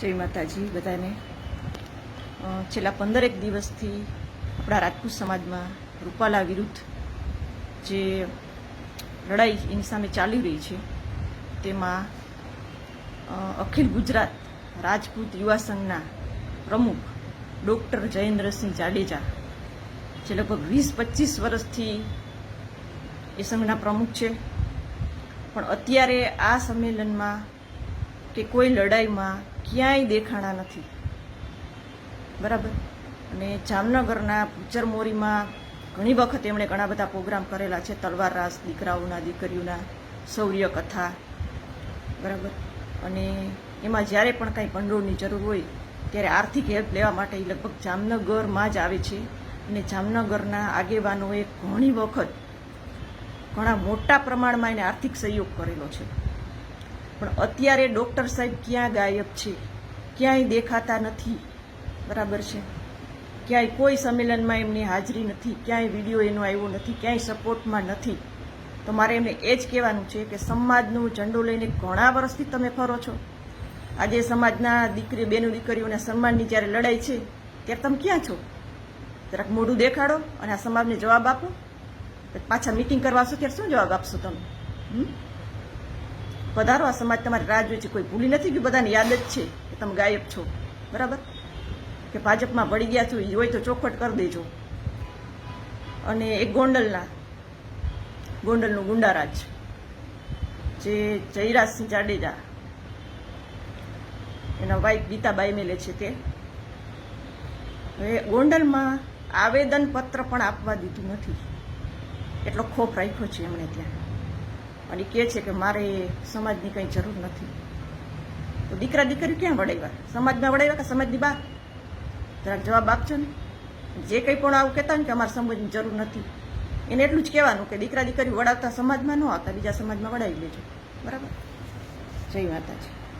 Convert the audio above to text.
જય માતાજી બધાને. છેલ્લા પંદરેક દિવસથી આપણા રાજપૂત સમાજમાં રૂપાલા વિરુદ્ધ જે લડાઈ એની સામે ચાલી રહી છે, તેમાં અખિલ ગુજરાત રાજપૂત યુવા સંઘના પ્રમુખ ડૉક્ટર જયેન્દ્રસિંહ જાડેજા જે લગભગ વીસ પચીસ વર્ષથી એ સંઘના પ્રમુખ છે. પણ અત્યારે આ સંમેલનમાં કે કોઈ લડાઈમાં ક્યાંય દેખાણા નથી. બરાબર? અને જામનગરના પૂચરમોરીમાં ઘણી વખત એમણે ઘણા બધા પ્રોગ્રામ કરેલા છે. તલવાર રાસ, દીકરાઓના, દીકરીઓના, શૌર્ય કથા. બરાબર? અને એમાં જ્યારે પણ કાંઈ ભંડોળની જરૂર હોય, ત્યારે આર્થિક હેલ્પ લેવા માટે એ લગભગ જામનગરમાં જ આવે છે. અને જામનગરના આગેવાનોએ ઘણી વખત ઘણા મોટા પ્રમાણમાં એને આર્થિક સહયોગ કરેલો છે. પણ અત્યારે ડૉક્ટર સાહેબ ક્યાં ગાયબ છે? ક્યાંય દેખાતા નથી. બરાબર છે? ક્યાંય કોઈ સંમેલનમાં એમની હાજરી નથી. ક્યાંય વીડિયો એનો આવ્યો નથી. ક્યાંય સપોર્ટમાં નથી. તો મારે એમને એ જ કહેવાનું છે કે સમાજનું ઝંડો લઈને ઘણા વર્ષથી તમે ફરો છો. આજે સમાજના દીકરી બેનું દીકરીઓના સન્માનની જ્યારે લડાઈ છે, ત્યારે તમે ક્યાં છો? જરાક મોઢું દેખાડો અને આ સમાજને જવાબ આપો. પાછા મિટિંગ કરવા ત્યારે શું જવાબ આપશો તમે? હમ? પધારો આ સમાજ તમારી રાહ જોઈ છે. કોઈ ભૂલી નથી ગયું બધાને યાદ જ છે કે તમે ગાયબ છો. બરાબર? કે ભાજપમાં ભળી ગયા છો, એ હોય તો ચોખવટ કરી દેજો. અને એક ગોંડલના, ગોંડલનું ગુંડારાજ જે જયરાજસિંહ જાડેજા, એના વાઈફ ગીતાબાઈ મેલે છે તે. હવે ગોંડલમાં આવેદનપત્ર પણ આપવા દીધું નથી. એટલો ખોફ રાખ્યો છે એમણે ત્યાં. અને કહે છે કે મારે સમાજની કંઈ જરૂર નથી. તો દીકરા દીકરી ક્યાં વડાવ્યા સમાજમાં વડાવ્યા કે સમાજની બહાર? જરાક જવાબ આપજો ને. જે કંઈ પણ આવું કહેતા ને કે અમારે સમાજની જરૂર નથી. એને એટલું જ કહેવાનું કે દીકરા દીકરી વડાવતા સમાજમાં ન આવતા, બીજા સમાજમાં વડાવી લેજો. બરાબર? જય માતાજી.